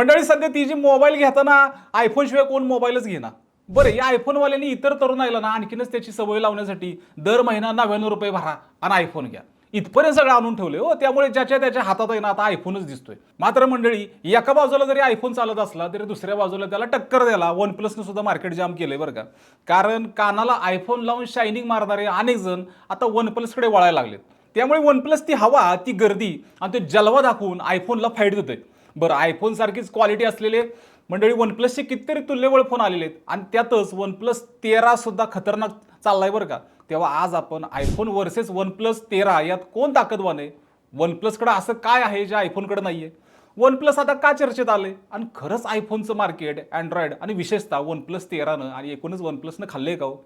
मंडळी सध्या ती जी मोबाईल घेताना आयफोनशिवाय कोण मोबाईलच घेणार बरं या आयफोनवाल्यांनी इतर तरुण ना आणखीनच त्याची सवय लावण्यासाठी दर महिना नव्याण्णव रुपये भरा आणि आयफोन घ्या. इथपर्यंत सगळं आणून ठेवले हो त्यामुळे ज्याच्या त्याच्या हातात आहे ना आता आयफोनच दिसतोय. मात्र मंडळी एका बाजूला जरी आयफोन चालत असला तरी दुसऱ्या बाजूला त्याला टक्कर द्यायला वन प्लसनं सुद्धा मार्केट जाम केलंय बरं का. कारण कानाला आयफोन लावून शायनिंग मारणारे अनेक जण आता वन प्लसकडे वळायला लागलेत. त्यामुळे वन प्लस ती हवा ती गर्दी आणि ते जलवा दाखवून आयफोनला फाईट देतोय. बरं आयफोन सारखीच क्वालिटी असलेले मंडळी वन प्लसचे कितीतरी तुल्यबळ फोन आलेले आहेत. आणि त्यातच वन प्लस तेरा सुद्धा खतरनाक चाललाय बरं का. तेव्हा आज आपण आयफोन वर्सेस वन प्लस तेरा यात कोण ताकदवान आहे? वन प्लसकडे असं काय आहे जे आयफोनकडे नाही आहे वन प्लस आता का चर्चेत आले आणि खरंच आयफोनचं मार्केट अँड्रॉइड आणि विशेषतः वन प्लस तेरानं आणि एकूणच वन प्लसनं खाल्ले का हो?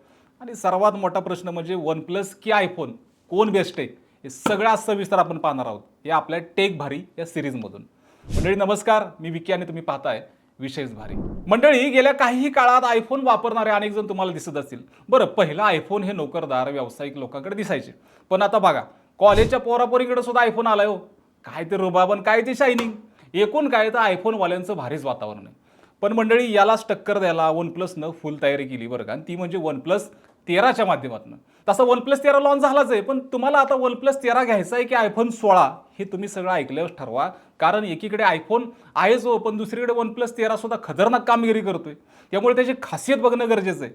आणि सर्वात मोठा प्रश्न म्हणजे वन प्लस की आयफोन कोण बेस्ट आहे? हे सगळं आज सविस्तर आपण पाहणार आहोत. या आपल्या टेक भारी या सिरीजमधून मंडळी नमस्कार. मी विकी आणि तुम्ही पाहताय विशेष भारी. मंडळी गेल्या काही काळात आयफोन वापरणारे अनेक जण तुम्हाला दिसत असतील. बरं पहिला आयफोन हे नोकरदार व्यावसायिक लोकांकडे दिसायचे. पण आता बघा कॉलेजच्या पोरापोरीकडे सुद्धा आयफोन आलाय हो. काय ते रुबाबन काय ते शायनिंग एकूण काय तर आयफोनवाल्यांचं भारीच वातावरण आहे. पण मंडळी यालाच टक्कर द्यायला वन प्लसनं फुल तयारी केली बरं का. आणि ती म्हणजे वन प्लस तेराच्या माध्यमातून. तसं वन प्लस तेरा लॉन्च झालाच आहे पण तुम्हाला आता वन प्लस तेरा घ्यायचा आहे की आयफोन सोळा हे तुम्ही सगळं ऐकल्यावर ठरवा. कारण एकीकडे आयफोन आहेच हो पण दुसरीकडे वन प्लस तेरा सुद्धा खतरनाक कामगिरी करतोय. त्यामुळे त्याची खासियत बघणं गरजेचं आहे.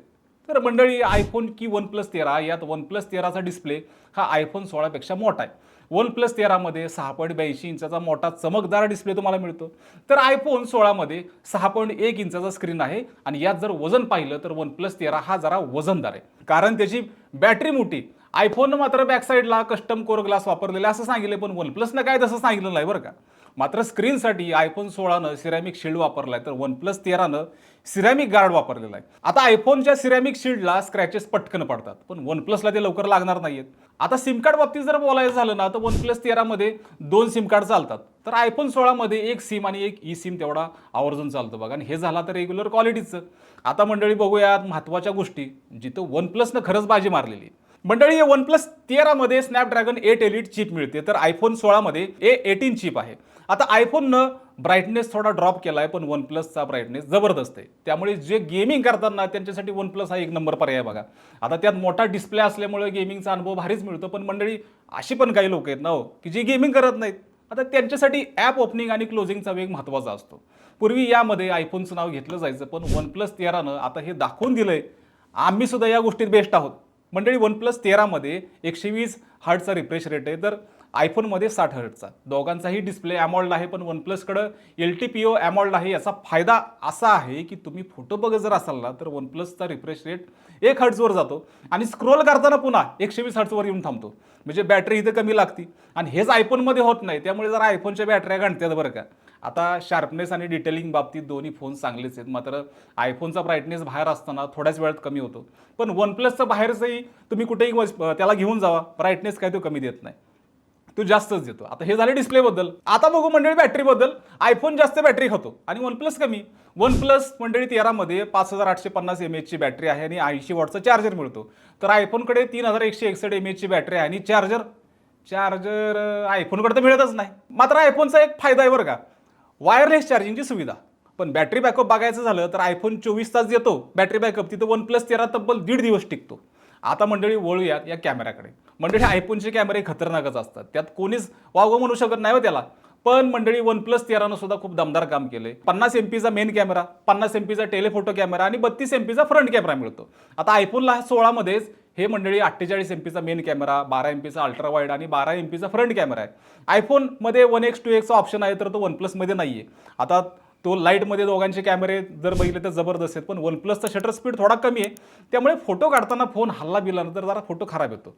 तर मंडळी आयफोन की वन प्लस तेरा यात वन प्लस तेराचा डिस्प्ले हा आयफोन सोळापेक्षा मोठा आहे. वन प्लस तेरामध्ये सहा पॉईंट ब्याऐंशी इंचाचा मोठा चमकदार डिस्प्ले तुम्हाला मिळतो. तर आयफोन सोळामध्ये सहा पॉईंट एक इंचाचा स्क्रीन आहे आणि यात जर वजन पाहिलं तर वन प्लस तेरा हा जरा वजनदार आहे. कारण त्याची बॅटरी मोठी आयफोन मात्र बॅकसाईडला कस्टम कोर ग्लास वापरलेला असं सांगितलं पण वन प्लसनं काय तसं सांगितलं नाही बरं का. मात्र स्क्रीनसाठी आयफोन सोळानं सिरॅमिक शिल्ड वापरलाय तर वन प्लस तेरानं सिरॅमिक गार्ड वापरलेला आहे. आता आयफोनच्या सिरॅमिक शिल्डला स्क्रॅचेस पटकन पडतात पण वन प्लसला ते लवकर लागणार नाहीयेत. आता सिम कार्ड बाबतीत जर बोलायचं झालं ना तर वन प्लस तेरामध्ये दोन सिम कार्ड चालतात. तर आयफोन सोळामध्ये एक सिम आणि एक ई सिम तेवढा आवर्जून चालतो बघा आणि हे झाला तर रेग्युलर क्वालिटीचं आता मंडळी बघूयात महत्त्वाच्या गोष्टी जिथं वन प्लसनं खरंच बाजी मारलेली मंडळी वन प्लस तेरामध्ये स्नॅपड्रॅगन एट एलिट चिप मिळते. तर आयफोन सोळामध्ये ए एटीन चिप आहे. आता आयफोननं ब्राईटनेस थोडा ड्रॉप केला आहे पण वन प्लसचा ब्राईटनेस जबरदस्त आहे. त्यामुळे जे गेमिंग करताना त्यांच्यासाठी वन प्लस हा एक नंबर पर्याय बघा. आता त्यात मोठा डिस्प्ले असल्यामुळे गेमिंगचा अनुभव भारीच मिळतो पण मंडळी अशी पण काही लोक आहेत ना हो की जे गेमिंग करत नाहीत. आता त्यांच्यासाठी ॲप ओपनिंग आणि क्लोजिंगचा वेग महत्त्वाचा असतो. पूर्वी यामध्ये आयफोनचं नाव घेतलं जायचं पण वन प्लस तेरानं आता हे दाखवून दिलंय आम्ही सुद्धा या गोष्टीत बेस्ट आहोत. मंडळी वन प्लस तेरामध्ये एकशे वीस हार्टचा रिफ्रेश रेट आहे. तर आयफोनमध्ये साठ हर्टचा दोघांचाही डिस्प्ले ॲमॉल्ड आहे पण वन प्लसकडं L T P O AMOLED आहे याचा फायदा असा आहे की तुम्ही फोटो बघत जर असाल ना तर वन प्लसचा रिफ्रेश रेट एक हर्ट्सवर जातो. आणि स्क्रोल करताना पुन्हा एकशे वीस हर्ट्सवर येऊन थांबतो. म्हणजे बॅटरी इथं कमी लागती. आणि हेच आयफोनमध्ये होत नाही त्यामुळे जरा आयफोनच्या बॅटऱ्या घालतात बरं का. आता शार्पनेस आणि डिटेलिंग बाबतीत दोन्ही फोन चांगलेच आहेत. मात्र आयफोनचा ब्राईटनेस बाहेर असताना थोड्याच वेळात कमी होतो. पण वन प्लसचं बाहेरचंही तुम्ही कुठेही त्याला घेऊन जावा. ब्राईटनेस काय तो कमी देत नाही. तो जास्तच देतो. आता हे झालं डिस्प्लेबद्दल. आता बघू मंडळी बॅटरीबद्दल. आयफोन जास्त बॅटरी खातो. आणि वन प्लस कमी. वन प्लस मंडळी तेरामध्ये पाच हजार आठशे पन्नास एम एचची बॅटरी आहे आणि ऐंशी वॉटचा चार्जर मिळतो. तर आयफोनकडे तीन हजार एकशे एकसष्ट एम एचची बॅटरी आहे आणि चार्जर चार्जर आयफोनकडे तर मिळतच नाही. मात्र आयफोनचा एक फायदा आहे बरं का. वायरलेस चार्जिंगची सुविधा. पण बॅटरी बॅकअप बघायचं झालं तर आयफोन चोवीस तास देतो. बॅटरी बॅकअप तिथं वन प्लस तेरा तब्बल दीड दिवस टिकतो. आता मंडळी वळूयात या कॅमेऱ्याकडे. मंडळी आयफोनचे कॅमेरे खतरनाकच असतात. त्यात कोणीच वाव म्हणू शकत नाही हो त्याला. पण मंडळी वन प्लस तेरानं सुद्धा खूप दमदार काम केलंय. पन्नास एम पीचा मेन कॅमेरा पन्नास एम पीचा टेलिफोटो कॅमेरा आणि बत्तीस एम पीचा फ्रंट कॅमेरा मिळतो. आता आयफोनला सोळामध्येच हे मंडळी अठ्ठेचाळीस एम पीचा मेन कॅमेरा बारा एम पीचा अल्ट्रा वाईड आणि बारा एम पीचा फ्रंट कॅमेरा आहे. आयफोनमध्ये वन एक्स टू एक्सचा ऑप्शन आहे तर तो वन प्लसमध्ये नाही आहे आता तो लाईटमध्ये दोघांचे कॅमेरे जर बघितले तर जबरदस्त आहेत. पण वन प्लसचा शटर स्पीड थोडा कमी आहे. त्यामुळे फोटो काढताना फोन हल्ला बिला तर जरा फोटो खराब येतो.